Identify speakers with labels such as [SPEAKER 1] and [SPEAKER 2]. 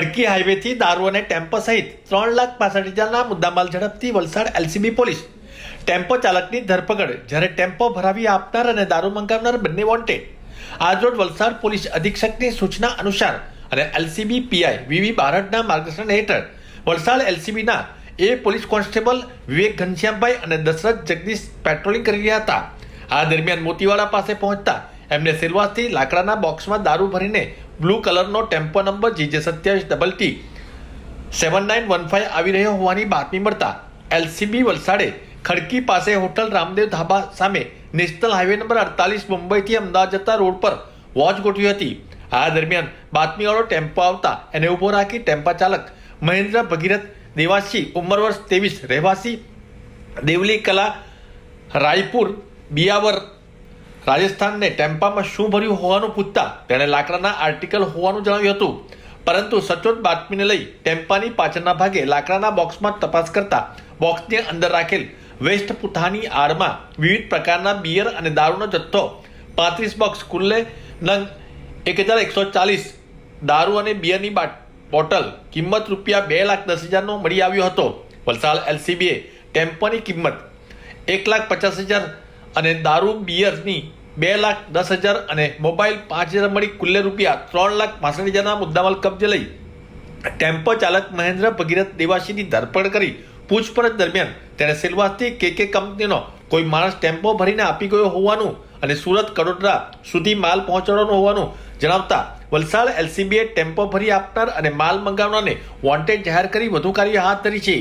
[SPEAKER 1] ખડકી હાઈવેથી દારૂ અને ટેમ્પો સહિત ત્રણ લાખ પાસઠ હજારના મુદ્દામાલ ઝડપથી વલસાડ એલસીબી પોલીસ ટેમ્પો ચાલકની ધરપકડ જ્યારે ટેમ્પો ભરાવી આપનાર અને દારૂ મંગાવનાર બંને વોન્ટેડ આજરોજ વલસાડ પોલીસ અધિક્ષકની સૂચના અનુસાર અને એલસીબી પીઆઈ વીવી બારડના માર્ગદર્શન હેઠળ Valsad એલસીબીના A police constable Vivek Ghanshyambhai અને દશરથ જગદીશ પેટ્રોલિંગ કરી રહ્યા હતા. આ દરમિયાન મોતીવાડા પાસે પહોંચતા એમને સિલવાસથી લાકડાના બોક્સમાં દારૂ ભરીને બ્લુ કલરનો ટેમ્પો નંબર જીજે સત્યાવીસ double T seven nine one five આવી રહ્યો હોવાની બાતમી મળતા એલસીબી વલસાડે ખડકી પાસે હોટલ રામદેવ ધાબા સામે નેશનલ હાઈવે નંબર અડતાલીસ મુંબઈથી અમદાવાદ જતા રોડ પર વોચ ગોઠવી હતી. આ દરમિયાન બાતમીવાળો ટેમ્પો આવતા એને ઊભો રાખી ટેમ્પા ચાલક મહેન્દ્ર ભગીરથ દેવાસી ઉંમર વર્ષ ત્રેવીસ રહેવાસી દેવલી કલા રાયપુર બિયાવર રાજસ્થાનને ટેમ્પામાં શું ભર્યું હોવાનું પૂછતા તેણે લાકડાના આર્ટિકલ હોવાનું જણાવ્યું હતું. પરંતુ સચોટ બાતમીને લઈ ટેમ્પાની પાછળના ભાગે લાકડાના બોક્સમાં તપાસ કરતા બોક્સની અંદર રાખેલ વેસ્ટ પુથાની આડમાં વિવિધ પ્રકારના બિયર અને દારૂનો જથ્થો, પાંત્રીસ બોક્સ કુલ્લે નંગ એક હજાર એકસો ચાલીસ દારૂ અને બિયરની બાટ બોટલ, કિંમત રૂપિયા બે લાખ દસ હજારનો મળી આવ્યો હતો. વલસાડ એલસીબીએ ટેમ્પોની કિંમત એક લાખ પચાસ હજાર અને દારૂ બિયરની બે લાખ દસ હજાર અને મોબાઈલ પાંચ હજાર મળી કુલ્લે રૂપિયા ત્રણ લાખ પાસઠ હજારના મુદ્દામાલ કબજે લઈ ટેમ્પો ચાલક મહેન્દ્ર ભગીરથ દેવાસીની ધરપકડ કરી પૂછપરછ દરમિયાન તેણે સિલવાસથી કે કે કંપનીનો કોઈ માણસ ટેમ્પો ભરીને આપી ગયો હોવાનું અને સુરત, કડોદરા સુધી માલ પહોંચાડવાનો હોવાનું જણાવતા વલસાડ એલસીબીએ ટેમ્પો ભરી આપનાર અને માલ મંગાવનારને વોન્ટેડ જાહેર કરી વધુ કાર્ય હાથ ધરી છે.